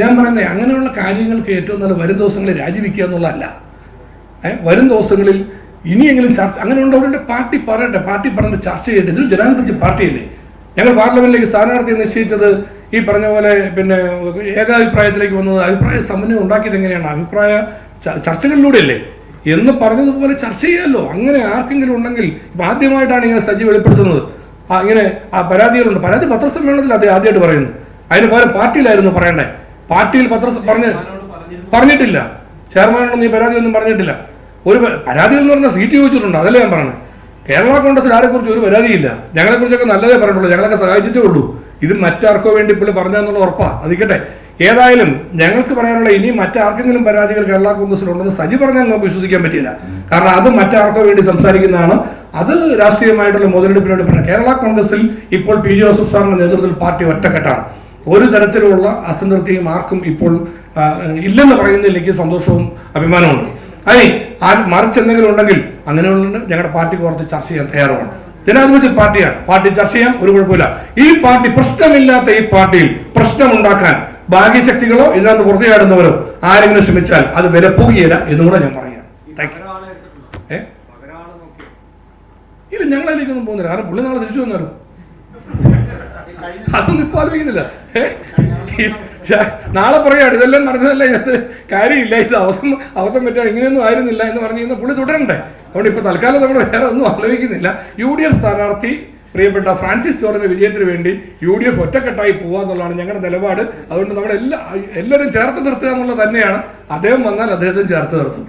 ഞാൻ പറയുന്നത് അങ്ങനെയുള്ള കാര്യങ്ങൾക്ക് ഏറ്റവും നല്ല വരും ദിവസങ്ങളിൽ രാജിവെക്കുക എന്നുള്ളതല്ല. വരും ദിവസങ്ങളിൽ ഇനിയെങ്കിലും ചർച്ച അങ്ങനെയുള്ളവരുടെ പാർട്ടി പറയട്ടെ പാർട്ടി പറഞ്ഞ് ചർച്ച ചെയ്യട്ടെ. ഇതൊരു ജനാധിപത്യ പാർട്ടിയല്ലേ? ഞങ്ങൾ പാർലമെന്റിലേക്ക് സ്ഥാനാർത്ഥിയെ നിശ്ചയിച്ചത് ഈ പറഞ്ഞ പോലെ പിന്നെ ഏകാഭിപ്രായത്തിലേക്ക് വന്നത് അഭിപ്രായ സമന്വയം ഉണ്ടാക്കിയത് എങ്ങനെയാണ്? അഭിപ്രായ ചർച്ചകളിലൂടെയല്ലേ? എന്ന് പറഞ്ഞതുപോലെ ചർച്ച ചെയ്യാമല്ലോ അങ്ങനെ ആർക്കെങ്കിലും ഉണ്ടെങ്കിൽ ആദ്യമായിട്ടാണ് ഇങ്ങനെ സജി വെളിപ്പെടുത്തുന്നത്. ഇങ്ങനെ ആ പരാതികളുണ്ട്. പരാതി പത്രസമ്മേളനത്തിൽ അദ്ദേഹം ആദ്യമായിട്ട് പറയുന്നു. അതിന് പോലെ പാർട്ടിയിലായിരുന്നു പറയണ്ടേ? പാർട്ടിയിൽ പത്ര പറഞ്ഞ് പറഞ്ഞിട്ടില്ല. ചെയർമാനോട് നീ പരാതി ഒന്നും പറഞ്ഞിട്ടില്ല. ഒരു പരാതി എന്ന് പറഞ്ഞാൽ സീറ്റ് ചോദിച്ചിട്ടുണ്ട്. അതല്ലേ ഞാൻ പറഞ്ഞത്. കേരള കോൺഗ്രസിൽ ആരെക്കുറിച്ച് ഒരു പരാതിയില്ല. ഞങ്ങളെ ഞങ്ങളെക്കുറിച്ചൊക്കെ നല്ലതേ പറഞ്ഞിട്ടുള്ളൂ. ഞങ്ങളൊക്കെ സഹായിച്ചിട്ടേ ഉള്ളൂ. ഇത് മറ്റാർക്കോ വേണ്ടി പുള്ളി പറഞ്ഞതെന്നുള്ള ഉറപ്പാ. അതിക്കട്ടെ. ഏതായാലും ഞങ്ങൾക്ക് പറയാനുള്ള ഇനി മറ്റാർക്കെങ്കിലും പരാതികൾ കേരള കോൺഗ്രസിൽ ഉണ്ടെന്ന് സജി പറഞ്ഞാൽ നമുക്ക് വിശ്വസിക്കാൻ പറ്റില്ല കാരണം അത് മറ്റാർക്കോ വേണ്ടി സംസാരിക്കുന്നതാണ്. അത് രാഷ്ട്രീയമായിട്ടുള്ള മുതലെടുപ്പിനോട് കേരള കോൺഗ്രസിൽ ഇപ്പോൾ പി ജോസഫ് സാറിന്റെ നേതൃത്വത്തിൽ പാർട്ടി ഒറ്റക്കെട്ടാണ്. ഒരു തരത്തിലുള്ള അസംതൃപ്തിയും ആർക്കും ഇപ്പോൾ ഇല്ലെന്ന് പറയുന്നതിൽ എനിക്ക് സന്തോഷവും അഭിമാനമുണ്ട് അനി ആ മറിച്ച് എന്തെങ്കിലും ഉണ്ടെങ്കിൽ അങ്ങനെയുള്ള ഞങ്ങളുടെ പാർട്ടി ഓർത്ത് ചർച്ച ചെയ്യാൻ തയ്യാറുമാണ്. ജനാധിപത്യ പാർട്ടിയാണ്. പാർട്ടി ചർച്ച ചെയ്യാം ഒരു കുഴപ്പമില്ല. ഈ പാർട്ടി പ്രശ്നമില്ലാത്ത ഈ പാർട്ടിയിൽ പ്രശ്നമുണ്ടാക്കാൻ ഭാഗ്യശക്തികളോ ഇതിനകത്ത് പുറത്തുചാടുന്നവരോ ആരെങ്കിലും ശ്രമിച്ചാൽ അത് വിലപ്പോകുകയില്ല എന്നുകൂടെ ഞാൻ പറയാം. താങ്ക് യു ഏ? ഇല്ല ഞങ്ങളെ അതിലേക്കൊന്നും പോകുന്നില്ല. കാരണം പുള്ളി നാളെ തിരിച്ചു വന്നാലോ. അതൊന്നും ഇപ്പൊ ആലോചിക്കുന്നില്ല. നാളെ പറയാണ് ഇതെല്ലാം നടന്നതല്ല ഇതിനകത്ത് കാര്യമില്ല ഇത് അവസം അവസം പറ്റാണ് ഇങ്ങനെയൊന്നും ആയിരുന്നില്ല എന്ന് പറഞ്ഞു കഴിഞ്ഞാൽ പുള്ളി തുടരണ്ടേ? അതുകൊണ്ട് ഇപ്പൊ തൽക്കാലം നമ്മൾ വേറെ ഒന്നും ആലോചിക്കുന്നില്ല. യു ഡി എഫ് സ്ഥാനാർത്ഥി പ്രിയപ്പെട്ട ഫ്രാൻസിസ് ജോർജിന്റെ വിജയത്തിന് വേണ്ടി യു ഡി എഫ് ഒറ്റക്കെട്ടായി പോകുക എന്നുള്ളതാണ് ഞങ്ങളുടെ നിലപാട്. അതുകൊണ്ട് നമ്മൾ എല്ലാ എല്ലാവരും ചേർത്ത് നിർത്തുക എന്നുള്ളത് തന്നെയാണ്. അദ്ദേഹം വന്നാൽ അദ്ദേഹത്തെ ചേർത്ത് നിർത്തും.